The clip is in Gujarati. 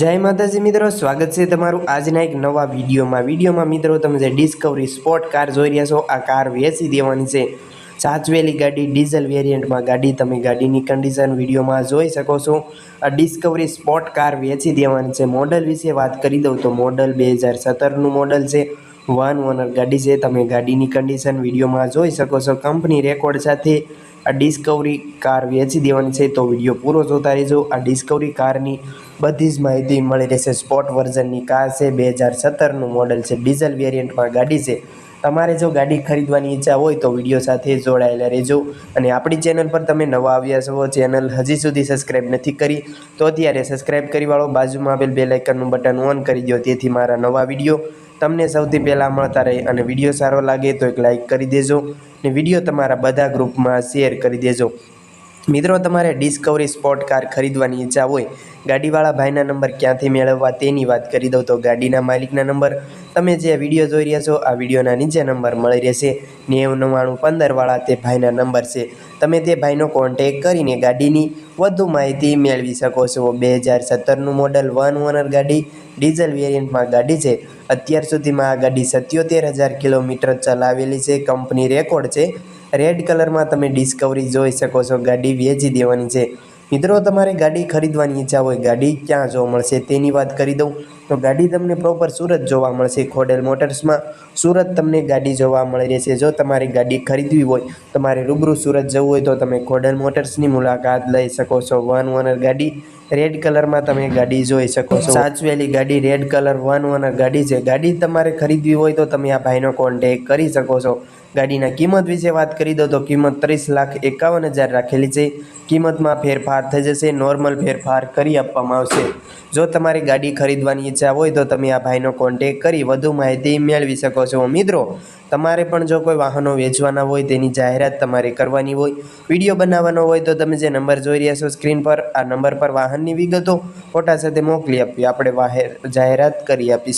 જય માતાજી મિત્રો, સ્વાગત છે તમારું આજના એક નવા વિડીયોમાં. વિડીયોમાં મિત્રો તમે જે ડિસ્કવરી સ્પોર્ટ કાર જોઈ રહ્યા છો, આ કાર વેચી દેવાની છે. સાચવેલી ગાડી ડીઝલ વેરિયન્ટમાં ગાડી તમે ગાડીની કન્ડિશન વિડીયોમાં જોઈ શકો છો. આ ડિસ્કવરી સ્પોર્ટ કાર વેચી દેવાની છે. મોડલ વિશે વાત કરી દઉં તો મોડલ બે હજાર સત્તરનું મોડલ છે. વન ઓનર ગાડી છે. તમે ગાડીની કન્ડિશન વિડીયોમાં જોઈ શકો છો. કંપની રેકોર્ડ સાથે આ ડિસ્કવરી કાર વેચી દેવાની છે. તો વીડિયો પૂરો જોતા રહેજો. આ ડિસ્કવરી કારની બધી જ માહિતી મળી રહેશે. સ્પોર્ટ વર્ઝનની કાર છે. બે હજાર સત્તરનું મોડલ છે. ડીઝલ વેરિયન્ટમાં ગાડી છે. તમારે જો ગાડી ખરીદવાની ઈચ્છા હોય તો વીડિયો સાથે જોડાયેલા રહેજો. અને આપણી ચેનલ પર તમે નવા આવ્યા છો ચેનલ હજી સુધી સબસ્ક્રાઈબ નથી કરી, તો અત્યારે સબસ્ક્રાઈબ કરી વાળો. બાજુમાં આપેલ બે લાઇકનનું બટન ઓન કરી દો તેથી મારા નવા વીડિયો તમને સૌથી પહેલાં મળતા રહે અને વીડિયો સારો લાગે તો એક લાઇક કરી દેજો. અને વીડિયો તમારા બધા ગ્રુપમાં શેર કરી દેજો. મિત્રો, તમારે ડિસ્કવરી સ્પોર્ટ કાર ખરીદવાની ઈચ્છા હોય, ગાડીવાળા ભાઈના નંબર ક્યાંથી મેળવવા તેની વાત કરી દઉં તો ગાડીના માલિકના નંબર. તમે જે વીડિયો જોઈ રહ્યા છો, આ વિડીયોના નીચે નંબર મળી રહેશે. નેવું, નવ્વાણું, પંદરવાળા તે ભાઈના નંબર છે. તમે તે ભાઈનો કોન્ટેક કરીને ગાડીની વધુ માહિતી મેળવી શકો છો. બે હજાર સત્તરનું મોડલ વન ઓનર ગાડી ડીઝલ વેરિયન્ટમાં ગાડી છે. અત્યાર સુધીમાં આ ગાડી સત્યોતેર હજાર કિલોમીટર ચલાવેલી છે. કંપની રેકોર્ડ છે. રેડ કલરમાં તમે ડિસ્કવરી જોઈ શકો છો. ગાડી વેચી દેવાની છે. મિત્રો, તમારે ગાડી ખરીદવાની ઈચ્છા હોય, ગાડી ક્યાં જોવા મળશે તેની વાત કરી દઉં. તો ગાડી તમને પ્રોપર સુરત જોવા મળશે. ખોડેલ મોટર્સમાં સુરત તમને ગાડી જોવા મળી રહેશે. જો તમારી ગાડી ખરીદવી હોય, તમારે રૂબરૂ સુરત જવું હોય તો તમે ખોડેલ મોટર્સની મુલાકાત લઈ શકો છો. વન ઓનર ગાડી રેડ કલરમાં તમે ગાડી જોઈ શકો છો. સાચવેલી ગાડી રેડ કલર વન ઓનર ગાડી છે. ગાડી તમારે ખરીદવી હોય તો તમે આ ભાઈનો કોન્ટેક કરી શકો છો. ગાડીના કિંમત વિશે વાત કરી દો તો કિંમત ત્રીસ લાખ એકાવન હજાર રાખેલી છે. કિંમતમાં ફેરફાર થઈ જશે. નોર્મલ ફેરફાર કરી આપવામાં આવશે. જો તમારી ગાડી ખરીદવાની ઈચ્છા હોય તો તમે આ ભાઈનો કોન્ટેક કરી વધુ માહિતી મેળવી શકો છો. મિત્રો, તમારે પણ જો કોઈ વાહનો વેચવાના હોય, તેની જાહેરાત તમારે કરવાની હોય, વીડિયો બનાવવાનો હોય, તો તમે જે નંબર જોઈ રહ્યા છો સ્ક્રીન પર, આ નંબર પર વાહનની વિગતો ફોટા સાથે મોકલી આપવી. આપણે જાહેરાત કરી આપીશું.